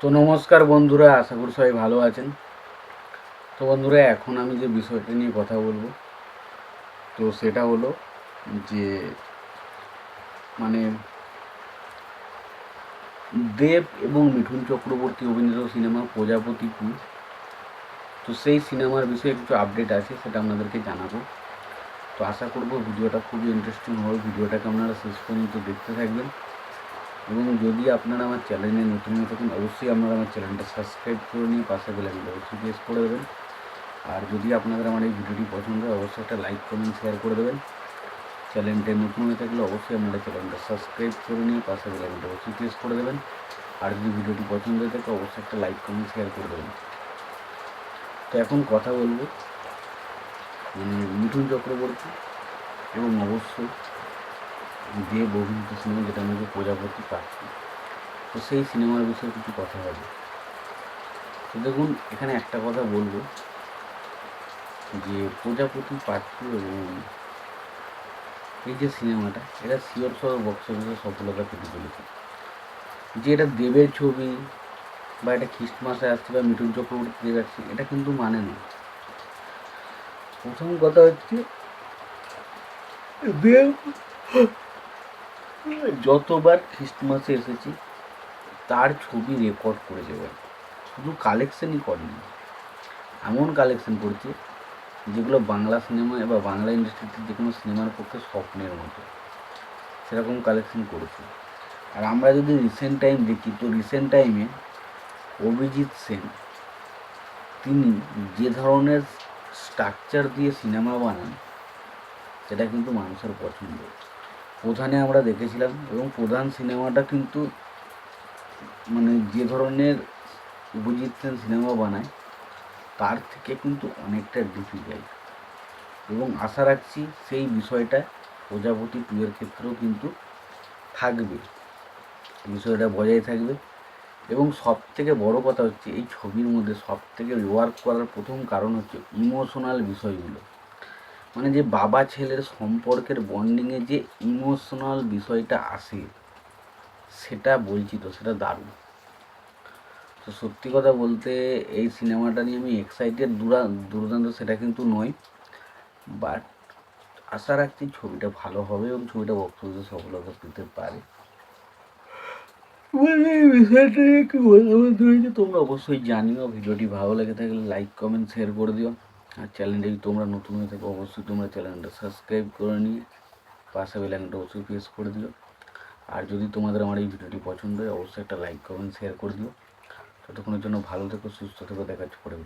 তো নমস্কার বন্ধুরা, আশা করি সবাই ভালো আছেন। তো বন্ধুরা, এখন আমি যে বিষয়টা নিয়ে কথা বলব, তো সেটা হলো যে মানে দেব এবং মিঠুন চক্রবর্তী অভিনীত সিনেমা প্রজাপতি টু তো সেই সিনেমার বিষয়ে কিছু আপডেট আছে, সেটা আপনাদেরকে জানাব। তো আশা করব ভিডিওটা খুবই ইন্টারেস্টিং হবে, ভিডিওটাকে আপনারা শেষ পর্যন্ত দেখতে থাকবেন। এবং যদি আপনারা আমার চ্যানেলে নতুন হয়ে থাকেন, অবশ্যই আপনারা আমার চ্যানেলটা সাবস্ক্রাইব করে নিয়ে পাশে বেলাইনটা অবশ্যই প্রেস করে দেবেন। আর যদি আপনাদের আমার এই ভিডিওটি পছন্দ হয়, অবশ্যই একটা লাইক, কমেন্ট, শেয়ার করে দেবেন। চ্যানেলটা নতুন হয়ে থাকলে অবশ্যই আপনারা চ্যানেলটা সাবস্ক্রাইব করে নিয়ে পাশে বেলাইনটা অবশ্যই প্রেস করে দেবেন। আর যদি ভিডিওটি পছন্দ হয়ে থাকে, অবশ্যই একটা লাইক, কমেন্ট, শেয়ার করে দেবেন। তো এখন কথা বলব মানে মিঠুন চক্রবর্তী এবং অবশ্যই দেব অভিনীত সিনেমা যেটা আমাকে প্রজাপতি পাচ্ছি তো সেই সিনেমার বিষয়ে কিছু কথা হবে। তো দেখুন, এখানে একটা কথা বলব যে প্রজাপতি পাচ্ছু এবং এই যে সিনেমাটা, এটা শিওর সহ বক্স অফিসে সফলতা পেতে চলেছে। যে এটা দেবের ছবি বা এটা খ্রিস্টমাসে আসছে বা মিঠুন চক্রবর্তী আসছে এটা কিন্তু মানে না। প্রথম কথা হচ্ছে, দেব যতবার খ্রিস্টমাসে এসেছি, তার ছবি রেকর্ড করে যাবে শুধু কালেকশনই করেনি। এমন কালেকশন করছে, যেগুলো বাংলা সিনেমা বা বাংলা ইন্ডাস্ট্রিতে যে কোনো সিনেমার পক্ষে স্বপ্নের মতো। সেরকম কালেকশন করেছে। আর আমরা যদি রিসেন্ট টাইম দেখি, তো রিসেন্ট টাইমে অভিজিৎ সেন, তিনি যে ধরনের স্ট্রাকচার দিয়ে সিনেমা বানান, সেটা কিন্তু মানুষের পছন্দ। প্রধানে আমরা দেখেছিলাম এবং প্রধান সিনেমাটা কিন্তু মানে যে ধরনের অভিজিৎ সেন সিনেমা বানায়, তার থেকে কিন্তু অনেকটা ডিফিকাল্ট। এবং আশা রাখছি সেই বিষয়টা প্রজাপতি টু এর ক্ষেত্রেও কিন্তু থাকবে। বিষয়টা বজায় থাকবে। এবং সব থেকে বড় কথা হচ্ছে, এই ছবির মধ্যে সব থেকে ওয়ার্ক করার প্রথম কারণ হচ্ছে ইমোশনাল বিষয়গুলো। মানে যে বাবা ছেলের সম্পর্কের বন্ডিংয়ে যে ইমোশনাল বিষয়টা আসে সেটা বলছি তো সেটা দারুণ। তো সত্যি কথা বলতে এই সিনেমাটা নিয়ে আমি এক্সাইটেড দুরা দুর্দান্ত সেটা কিন্তু নয়। বাট আশা রাখছি ছবিটা ভালো হবে এবং ছবিটা বক্স অফিসে সফলতা পেতে পারে। বিষয়টা হয়েছে তোমরা অবশ্যই জানিও ভিডিওটি ভালো লেগে থাকলে লাইক কমেন্ট শেয়ার করে দিও। আর চ্যানেলটা তোমরা নতুন হয়ে থাকো, অবশ্যই তোমরা চ্যানেলটা সাবস্ক্রাইব করে নিয়ে পাশে বেলাইনটা অবশ্যই প্রেস করে দিও। আর যদি তোমাদের আমার এই ভিডিওটি পছন্দ হয়, অবশ্যই একটা লাইক কমেন্ট শেয়ার করে দিও। ততক্ষণের জন্য ভালো থেকো, সুস্থ থেকো, দেখা হচ্ছে পরে